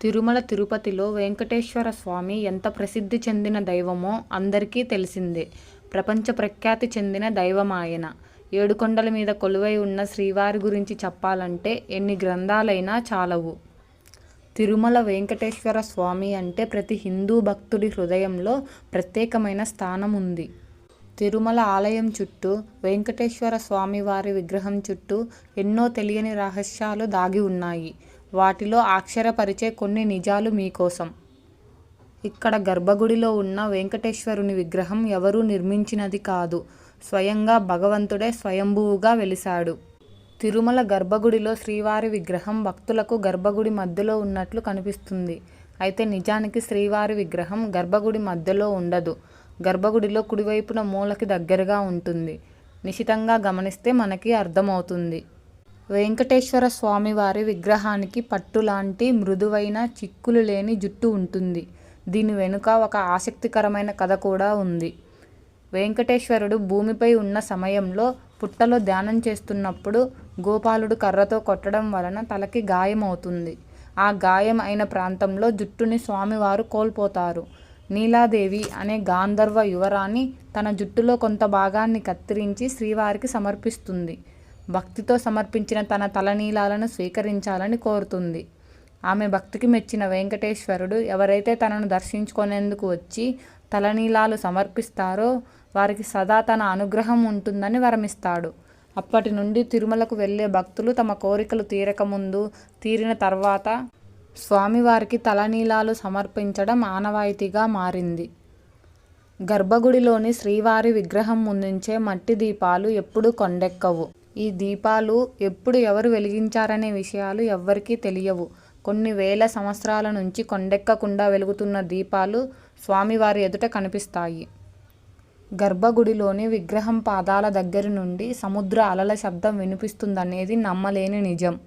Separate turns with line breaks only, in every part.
తిరుమల తిరుపతిలో వెంకటేశ్వర స్వామి ఎంత ప్రసిద్ధి చెందిన దైవమో అందరికీ తెలిసిందే. ప్రపంచ ప్రఖ్యాతి చెందిన దైవమాయన. ఏడుకొండల మీద కొలువై ఉన్న శ్రీవారి గురించి చెప్పాలంటే ఎన్ని గ్రంథాలైనా చాలవు. తిరుమల వెంకటేశ్వర స్వామి అంటే ప్రతి హిందూ భక్తుడి హృదయంలో ప్రత్యేకమైన స్థానం ఉంది. తిరుమల ఆలయం చుట్టూ, వెంకటేశ్వర స్వామివారి విగ్రహం చుట్టూ ఎన్నో తెలియని రహస్యాలు దాగి ఉన్నాయి. వాటిలో అక్షరపరిచే కొన్ని నిజాలు మీకోసం. ఇక్కడ గర్భగుడిలో ఉన్న వెంకటేశ్వరుని విగ్రహం ఎవరూ నిర్మించినది కాదు. స్వయంగా భగవంతుడే స్వయంభువుగా వెలిశాడు. తిరుమల గర్భగుడిలో శ్రీవారి విగ్రహం భక్తులకు గర్భగుడి మధ్యలో ఉన్నట్లు కనిపిస్తుంది. అయితే నిజానికి శ్రీవారి విగ్రహం గర్భగుడి మధ్యలో ఉండదు. గర్భగుడిలో కుడివైపున మూలకి దగ్గరగా ఉంటుంది. నిశితంగా గమనిస్తే మనకి అర్థమవుతుంది. వెంకటేశ్వర స్వామివారి విగ్రహానికి పట్టులాంటి మృదువైన, చిక్కులు లేని జుట్టు ఉంటుంది. దీని వెనుక ఒక ఆసక్తికరమైన కథ కూడా ఉంది. వెంకటేశ్వరుడు భూమిపై ఉన్న సమయంలో పుట్టలో ధ్యానం చేస్తున్నప్పుడు గోపాలుడు కర్రతో కొట్టడం వలన తలకి గాయమవుతుంది. ఆ గాయం అయిన ప్రాంతంలో జుట్టుని స్వామివారు కోల్పోతారు. నీలాదేవి అనే గాంధర్వ యువరాణి తన జుట్టులో కొంత భాగాన్ని కత్తిరించి శ్రీవారికి సమర్పిస్తుంది. భక్తితో సమర్పించిన తన తలనీలాలను స్వీకరించాలని కోరుతుంది. ఆమె భక్తికి మెచ్చిన వెంకటేశ్వరుడు ఎవరైతే తనను దర్శించుకునేందుకు వచ్చి తలనీలాలు సమర్పిస్తారో వారికి సదా తన అనుగ్రహం ఉంటుందని వరమిస్తాడు. అప్పటి నుండి తిరుమలకు వెళ్ళే భక్తులు తమ కోరికలు తీరకముందు, తీరిన తర్వాత స్వామివారికి తలనీలాలు సమర్పించడం ఆనవాయితీగా మారింది. గర్భగుడిలోని శ్రీవారి విగ్రహం ముందుంచే మట్టి దీపాలు ఎప్పుడూ కొండెక్కవు. ఈ దీపాలు ఎప్పుడు ఎవరు వెలిగించారనే విషయాలు ఎవ్వరికీ తెలియవు. కొన్ని వేల సంవత్సరాల నుంచి కొండెక్కకుండా వెలుగుతున్న దీపాలు స్వామివారి ఎదుట కనిపిస్తాయి. గర్భగుడిలోని విగ్రహం పాదాల దగ్గర నుండి సముద్ర అలల శబ్దం వినిపిస్తుందనేది నమ్మలేని నిజం.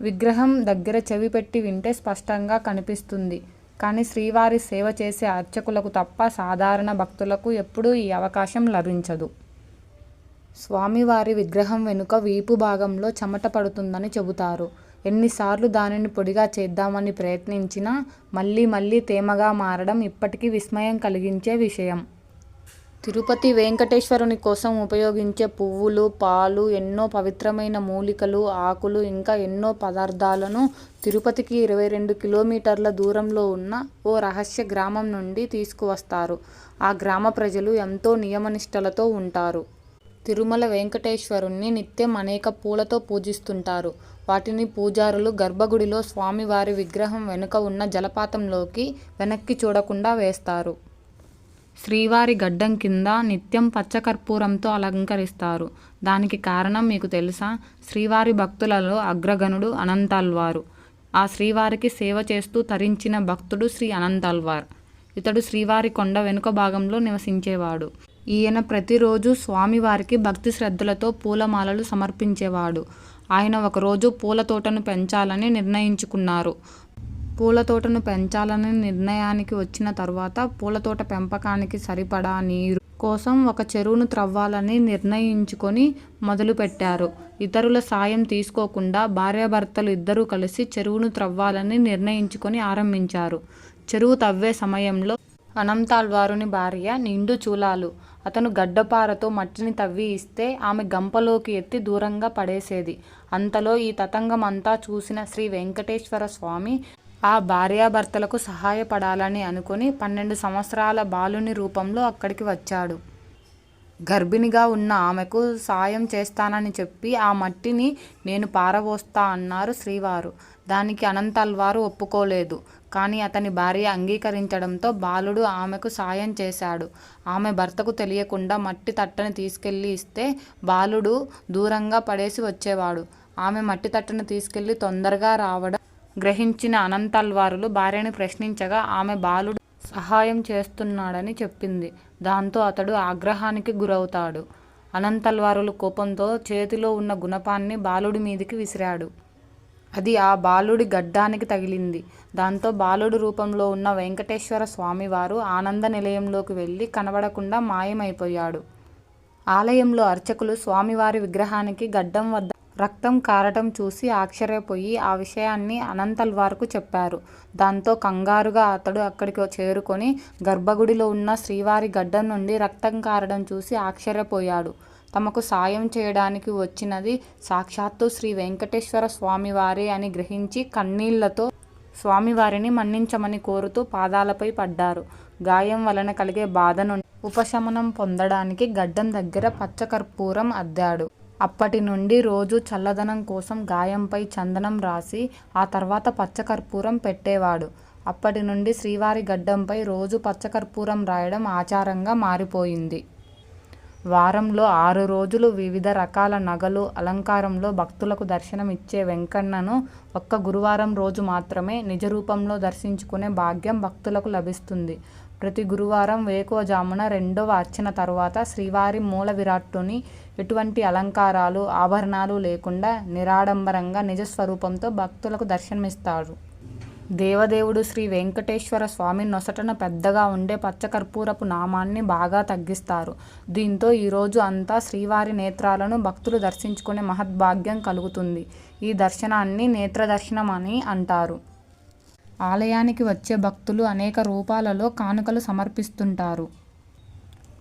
విగ్రహం దగ్గర చెవి పెట్టి వింటే స్పష్టంగా కనిపిస్తుంది. కానీ శ్రీవారి సేవ చేసే అర్చకులకు తప్ప సాధారణ భక్తులకు ఎప్పుడూ ఈ అవకాశం లభించదు. స్వామివారి విగ్రహం వెనుక వీపు భాగంలో చెమట పడుతుందని చెబుతారు. ఎన్నిసార్లు దానిని పొడిగా చేద్దామని ప్రయత్నించినా మళ్ళీ మళ్ళీ తేమగా మారడం ఇప్పటికీ విస్మయం కలిగించే విషయం. తిరుపతి వేంకటేశ్వరుని కోసం ఉపయోగించే పువ్వులు, పాలు, ఎన్నో పవిత్రమైన మూలికలు, ఆకులు ఇంకా ఎన్నో పదార్థాలను తిరుపతికి ఇరవై రెండు కిలోమీటర్ల దూరంలో ఉన్న ఓ రహస్య గ్రామం నుండి తీసుకువస్తారు. ఆ గ్రామ ప్రజలు ఎంతో నియమనిష్టలతో ఉంటారు. తిరుమల వెంకటేశ్వరుణ్ణి నిత్యం అనేక పూలతో పూజిస్తుంటారు. వాటిని పూజారులు గర్భగుడిలో స్వామివారి విగ్రహం వెనుక ఉన్న జలపాతంలోకి వెనక్కి చూడకుండా వేస్తారు. శ్రీవారి గడ్డం కింద నిత్యం పచ్చకర్పూరంతో అలంకరిస్తారు. దానికి కారణం మీకు తెలుసా? శ్రీవారి భక్తులలో అగ్రగణుడు అనంతాళ్వారు. ఆ శ్రీవారికి సేవ చేస్తూ తరించిన భక్తుడు శ్రీ అనంతాళ్వార్. ఇతడు శ్రీవారి కొండ వెనుక భాగంలో నివసించేవాడు. ఈయన ప్రతిరోజు స్వామివారికి భక్తి శ్రద్ధలతో పూలమాలలు సమర్పించేవాడు. ఆయన ఒకరోజు పూల తోటను పెంచాలని నిర్ణయించుకున్నారు. పూల తోటను పెంచాలనే నిర్ణయానికి వచ్చిన తర్వాత పూలతోట పెంపకానికి సరిపడా నీరు కోసం ఒక చెరువును త్రవ్వాలని నిర్ణయించుకొని మొదలుపెట్టారు. ఇతరుల సాయం తీసుకోకుండా భార్యాభర్తలు ఇద్దరూ కలిసి చెరువును త్రవ్వాలని నిర్ణయించుకొని ఆరంభించారు. చెరువు తవ్వే సమయంలో అనంతాళ్వారుని భార్య నిండు చూలాలు. అతను గడ్డపారతో మట్టిని తవ్వి ఇస్తే ఆమె గంపలోకి ఎత్తి దూరంగా పడేసేది. అంతలో ఈ తతంగం అంతా చూసిన శ్రీ వెంకటేశ్వర స్వామి ఆ భార్యాభర్తలకు సహాయపడాలని అనుకుని పన్నెండు సంవత్సరాల బాలుని రూపంలో అక్కడికి వచ్చాడు. గర్భిణిగా ఉన్న ఆమెకు సాయం చేస్తానని చెప్పి ఆ మట్టిని నేను పారబోస్తా అన్నారు శ్రీవారు. దానికి అనంతాళ్వారు ఒప్పుకోలేదు. కానీ అతని భార్య అంగీకరించడంతో బాలుడు ఆమెకు సాయం చేశాడు. ఆమె భర్తకు తెలియకుండా మట్టి తట్టని తీసుకెళ్ళి ఇస్తే బాలుడు దూరంగా పడేసి వచ్చేవాడు. ఆమె మట్టి తట్టను తీసుకెళ్ళి తొందరగా రావడం గ్రహించిన అనంతాళ్వారులు భార్యని ప్రశ్నించగా ఆమె బాలుడు సహాయం చేస్తున్నాడని చెప్పింది. దాంతో అతడు ఆగ్రహానికి గురవుతాడు. అనంతాళ్వారులు కోపంతో చేతిలో ఉన్న గుణపాన్ని బాలుడి మీదికి విసిరాడు. అది ఆ బాలుడి గడ్డానికి తగిలింది. దాంతో బాలుడి రూపంలో ఉన్న వేంకటేశ్వర స్వామివారు ఆనంద నిలయంలోకి వెళ్ళి కనబడకుండా మాయమైపోయాడు. ఆలయంలో అర్చకులు స్వామివారి విగ్రహానికి గడ్డం వద్ద రక్తం కారటం చూసి ఆశ్చర్యపోయి ఆ విషయాన్ని అనంతల్వార్కు చెప్పారు. దాంతో కంగారుగా అతడు అక్కడికి చేరుకొని గర్భగుడిలో ఉన్న శ్రీవారి గడ్డం నుండి రక్తం కారడం చూసి ఆశ్చర్యపోయాడు. తమకు సాయం చేయడానికి వచ్చినది సాక్షాత్తు శ్రీ వేంకటేశ్వర స్వామివారే అని గ్రహించి కన్నీళ్ళతో స్వామివారిని మన్నించమని కోరుతూ పాదాలపై పడ్డారు. గాయం వలన కలిగే బాధను ఉపశమనం పొందడానికి గడ్డం దగ్గర పచ్చకర్పూరం అద్దాడు. అప్పటి నుండి రోజు చల్లదనం కోసం గాయంపై చందనం రాసి ఆ తర్వాత పచ్చకర్పూరం పెట్టేవాడు. అప్పటి నుండి శ్రీవారి గడ్డంపై రోజు పచ్చకర్పూరం రాయడం ఆచారంగా మారిపోయింది. వారంలో ఆరు రోజులు వివిధ రకాల నగలు, అలంకారంలో భక్తులకు దర్శనం ఇచ్చే వెంకన్నను ఒక్క గురువారం రోజు మాత్రమే నిజరూపంలో దర్శించుకునే భాగ్యం భక్తులకు లభిస్తుంది. ప్రతి గురువారం వేకువజామున రెండవ అర్చన తరువాత శ్రీవారి మూల విరాట్టుని ఎటువంటి అలంకారాలు, ఆభరణాలు లేకుండా నిరాడంబరంగా నిజ స్వరూపంతో భక్తులకు దర్శనమిస్తారు. దేవదేవుడు శ్రీ వేంకటేశ్వర స్వామి నొసటన పెద్దగా ఉండే పచ్చకర్పూరపు నామాన్ని బాగా తగ్గిస్తారు. దీంతో ఈరోజు అంతా శ్రీవారి నేత్రాలను భక్తులు దర్శించుకునే మహద్భాగ్యం కలుగుతుంది. ఈ దర్శనాన్ని నేత్రదర్శనం అని అంటారు. ఆలయానికి వచ్చే భక్తులు అనేక రూపాలలో కానుకలు సమర్పిస్తుంటారు.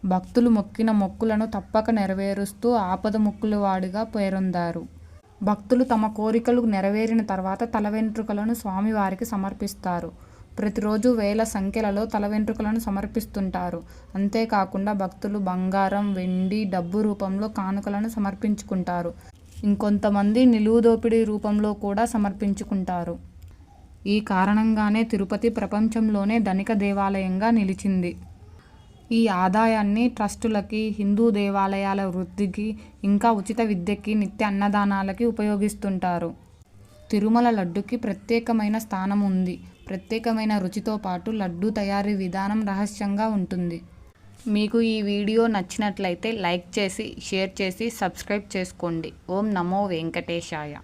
భక్తులు మొక్కిన మొక్కులను తప్పక నెరవేరుస్తూ ఆపద ఆపదముక్కులవాడుగా పేరొందారు. భక్తులు తమ కోరికలు నెరవేరిన తర్వాత తల వెంట్రుకలను స్వామివారికి సమర్పిస్తారు. ప్రతిరోజు వేల సంఖ్యలలో తల వెంట్రుకలను సమర్పిస్తుంటారు. అంతేకాకుండా భక్తులు బంగారం, వెండి, డబ్బు రూపంలో కానుకలను సమర్పించుకుంటారు. ఇంకొంతమంది నిలువుదోపిడీ రూపంలో కూడా సమర్పించుకుంటారు. ఈ కారణంగానే తిరుపతి ప్రపంచంలోనే ధనిక దేవాలయంగా నిలిచింది. ఈ ఆదాయాన్ని ట్రస్టులకి, హిందూ దేవాలయాల వృద్ధికి, ఇంకా ఉచిత విద్యకి, నిత్య అన్నదానాలకి ఉపయోగిస్తుంటారు. తిరుమల లడ్డుకి ప్రత్యేకమైన స్థానం ఉంది. ప్రత్యేకమైన రుచితో పాటు లడ్డూ తయారీ విధానం రహస్యంగా ఉంటుంది. మీకు ఈ వీడియో నచ్చినట్లయితే లైక్ చేసి, షేర్ చేసి, సబ్స్క్రైబ్ చేసుకోండి. ఓం నమో వెంకటేశాయ